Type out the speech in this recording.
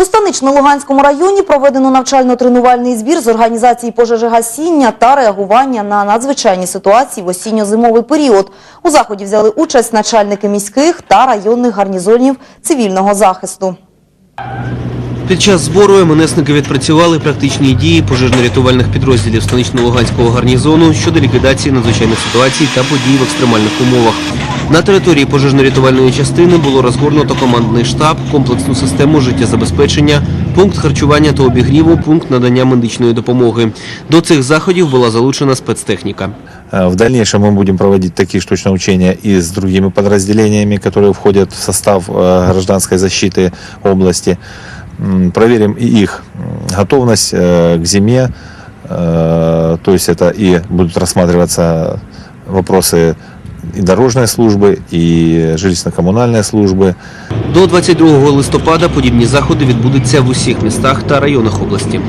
У станично-Луганському районі проведено навчально-тренувальний збір з організації пожежогасіння та реагування на надзвичайні ситуації в осінньо-зимовий період. У заході взяли участь начальники міських та районних гарнізонів цивільного захисту. Під час збору МНСники відпрацювали практичні дії пожежно-рятувальних підрозділів станично-Луганського гарнізону щодо ліквідації надзвичайних ситуацій та подій в екстремальних умовах. На території пожежно-рятувальної частини було розгорнуто командний штаб, комплексну систему життєзабезпечення, пункт харчування та обігріву, пункт надання медичної допомоги. До цих заходів була залучена спецтехніка. Э, В дальнейшем мы будем проводить такие же точно учения и с другими подразделениями, которые входят в состав э, гражданской защиты области. М, Проверим и их м, готовность э, к зиме. Э, То есть это и будут рассматриваться вопросы и дорожньої служби, і жилищно-комунальної служби. До 22 листопада подібні заходи відбудуться в усіх містах та районах області.